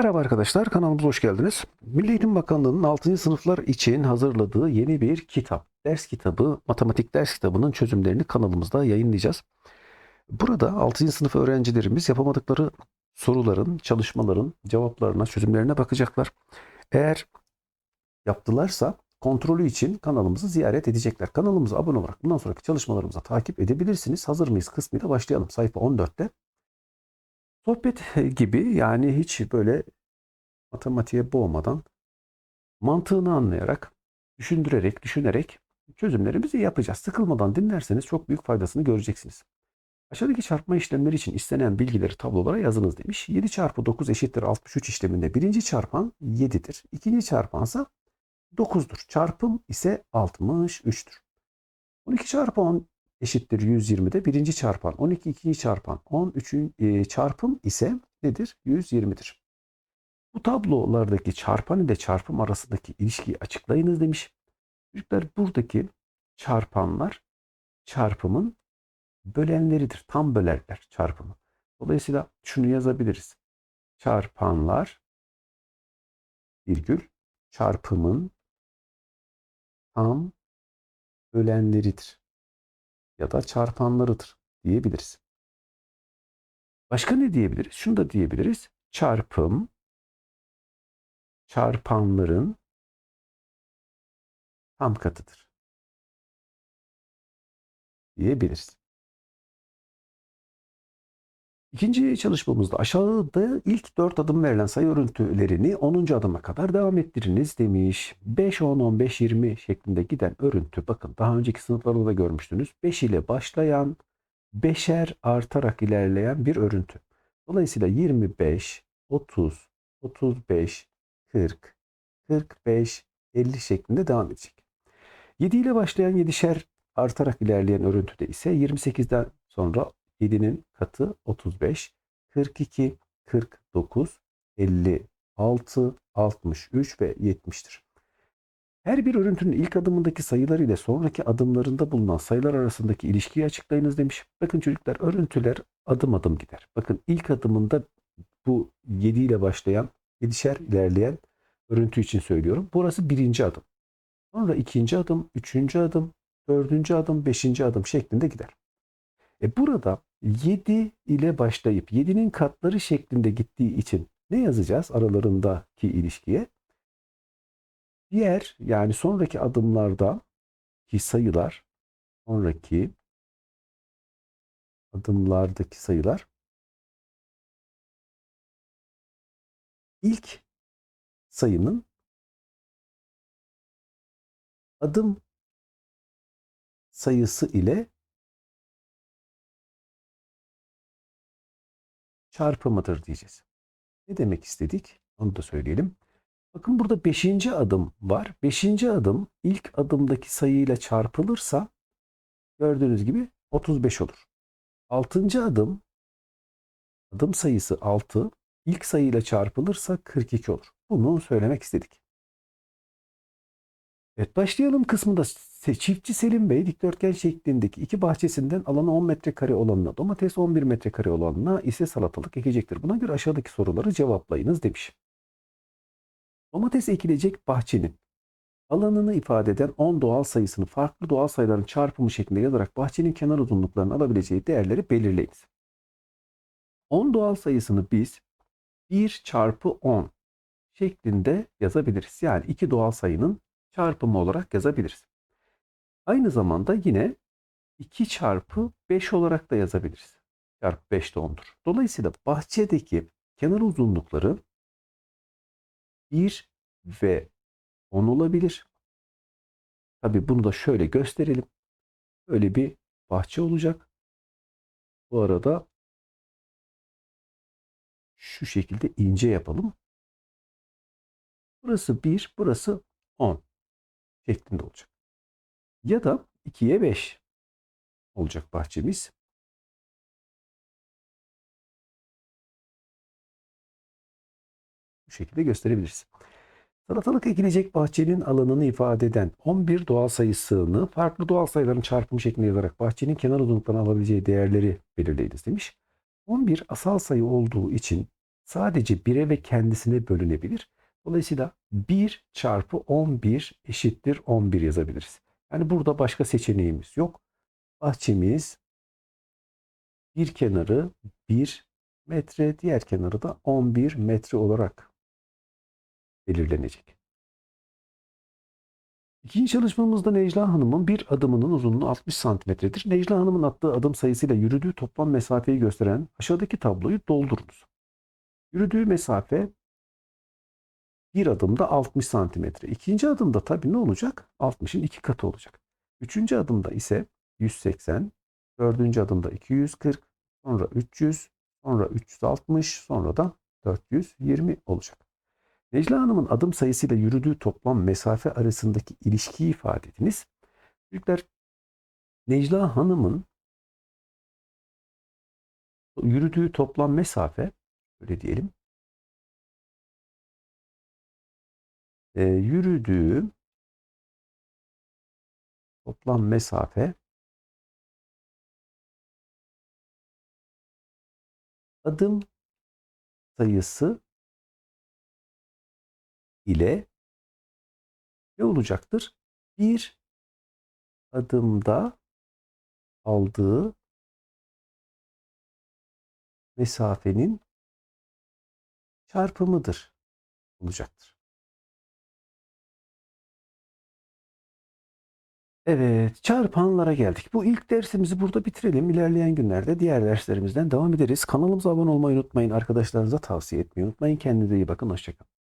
Merhaba arkadaşlar, kanalımıza hoş geldiniz. Milli Eğitim Bakanlığı'nın 6. sınıflar için hazırladığı yeni bir kitap, ders kitabı, matematik ders kitabının çözümlerini kanalımızda yayınlayacağız. Burada 6. sınıf öğrencilerimiz yapamadıkları soruların, çalışmaların cevaplarına, çözümlerine bakacaklar. Eğer yaptılarsa kontrolü için kanalımızı ziyaret edecekler. Kanalımıza abone olarak bundan sonraki çalışmalarımızı takip edebilirsiniz. Hazır mıyız kısmıyla başlayalım. Sayfa 14'te. Sohbet gibi yani hiç böyle matematiğe boğmadan mantığını anlayarak, düşündürerek, düşünerek çözümlerimizi yapacağız. Sıkılmadan dinlerseniz çok büyük faydasını göreceksiniz. Aşağıdaki çarpma işlemleri için istenen bilgileri tablolara yazınız demiş. 7 çarpı 9 eşittir 63 işleminde birinci çarpan 7'dir. İkinci çarpansa 9'dur. Çarpım ise 63'tür. 12 çarpı 10 eşittir 120'de birinci çarpan 12 ikinci çarpan 13 e, çarpım ise nedir? 120'dir. Bu tablolardaki çarpan ile çarpım arasındaki ilişkiyi açıklayınız demiş. Çocuklar buradaki çarpanlar çarpımın bölenleridir. Tam bölerler çarpımı. Dolayısıyla şunu yazabiliriz. Çarpanlar virgül çarpımın tam bölenleridir ya da çarpanlarıdır diyebiliriz. Başka ne diyebiliriz? Şunu da diyebiliriz. Çarpım çarpanların tam katıdır diyebiliriz. İkinci çalışmamızda aşağıda ilk 4 adım verilen sayı örüntülerini 10. adıma kadar devam ettiriniz demiş. 5, 10, 15, 20 şeklinde giden örüntü bakın daha önceki sınıflarda da görmüştünüz. 5 ile başlayan, beşer artarak ilerleyen bir örüntü. Dolayısıyla 25, 30, 35, 40, 45, 50 şeklinde devam edecek. 7 ile başlayan 7'şer artarak ilerleyen örüntüde ise 28'den sonra 7'nin katı 35, 42, 49, 56, 63 ve 70'tir. Her bir örüntünün ilk adımındaki sayılar ile sonraki adımlarında bulunan sayılar arasındaki ilişkiyi açıklayınız demiş. Bakın çocuklar örüntüler adım adım gider. Bakın ilk adımında bu 7 ile başlayan 7'şer ilerleyen örüntü için söylüyorum. Burası birinci adım. Sonra ikinci adım, üçüncü adım, dördüncü adım, beşinci adım şeklinde gider. E burada 7 ile başlayıp 7'nin katları şeklinde gittiği için ne yazacağız aralarındaki ilişkiye? Diğer yani sonraki adımlarda ki sayılar sonraki adımlardaki sayılar ilk sayının adım sayısı ile çarpımıdır diyeceğiz. Ne demek istedik? Onu da söyleyelim. Bakın burada 5. adım var. 5. adım ilk adımdaki sayıyla çarpılırsa gördüğünüz gibi 35 olur. 6. adım adım sayısı 6 ilk sayıyla çarpılırsa 42 olur. Bunu söylemek istedik. Evet başlayalım kısmında çiftçi Selim Bey dikdörtgen şeklindeki iki bahçesinden alanı 10 metrekare olanına domates 11 metrekare olanına ise salatalık ekecektir. Buna göre aşağıdaki soruları cevaplayınız demiş. Domates ekilecek bahçenin alanını ifade eden 10 doğal sayısını farklı doğal sayıların çarpımı şeklinde yazarak bahçenin kenar uzunluklarının alabileceği değerleri belirleyiniz. 10 doğal sayısını biz 1 çarpı 10 şeklinde yazabiliriz. Yani iki doğal sayının çarpımı olarak yazabiliriz. Aynı zamanda yine 2 çarpı 5 olarak da yazabiliriz. Çarpı 5 de 10'dur. Dolayısıyla bahçedeki kenar uzunlukları 1 ve 10 olabilir. Tabi bunu da şöyle gösterelim. Böyle bir bahçe olacak. Bu arada şu şekilde ince yapalım. Burası 1, burası 10 şeklinde olacak. Ya da 2'ye 5 olacak bahçemiz. Bu şekilde gösterebiliriz. Salatalık ekilecek bahçenin alanını ifade eden 11 doğal sayısını farklı doğal sayıların çarpımı şeklinde yazarak bahçenin kenar uzunluklarına alabileceği değerleri belirleyiniz demiş. 11 asal sayı olduğu için sadece 1'e ve kendisine bölünebilir. Dolayısıyla 1 çarpı 11 eşittir 11 yazabiliriz. Yani burada başka seçeneğimiz yok. Bahçemiz bir kenarı 1 metre, diğer kenarı da 11 metre olarak belirlenecek. İkinci çalışmamızda Necla Hanım'ın bir adımının uzunluğu 60 santimetredir. Necla Hanım'ın attığı adım sayısıyla yürüdüğü toplam mesafeyi gösteren aşağıdaki tabloyu doldurunuz. Yürüdüğü mesafe bir adımda 60 santimetre. İkinci adımda tabii ne olacak? 60'ın iki katı olacak. Üçüncü adımda ise 180, dördüncü adımda 240, sonra 300, sonra 360, sonra da 420 olacak. Necla Hanım'ın adım sayısıyla yürüdüğü toplam mesafe arasındaki ilişkiyi ifade ediniz. Çocuklar Necla Hanım'ın yürüdüğü toplam mesafe öyle diyelim. Ee, yürüdüğü toplam mesafe adım sayısı ile ne olacaktır? Bir adımda aldığı mesafenin çarpımıdır olacaktır. Evet, çarpanlara geldik. Bu ilk dersimizi burada bitirelim. İlerleyen günlerde diğer derslerimizden devam ederiz. Kanalımıza abone olmayı unutmayın. Arkadaşlarınıza tavsiye etmeyi unutmayın. Kendinize iyi bakın. Hoşçakalın.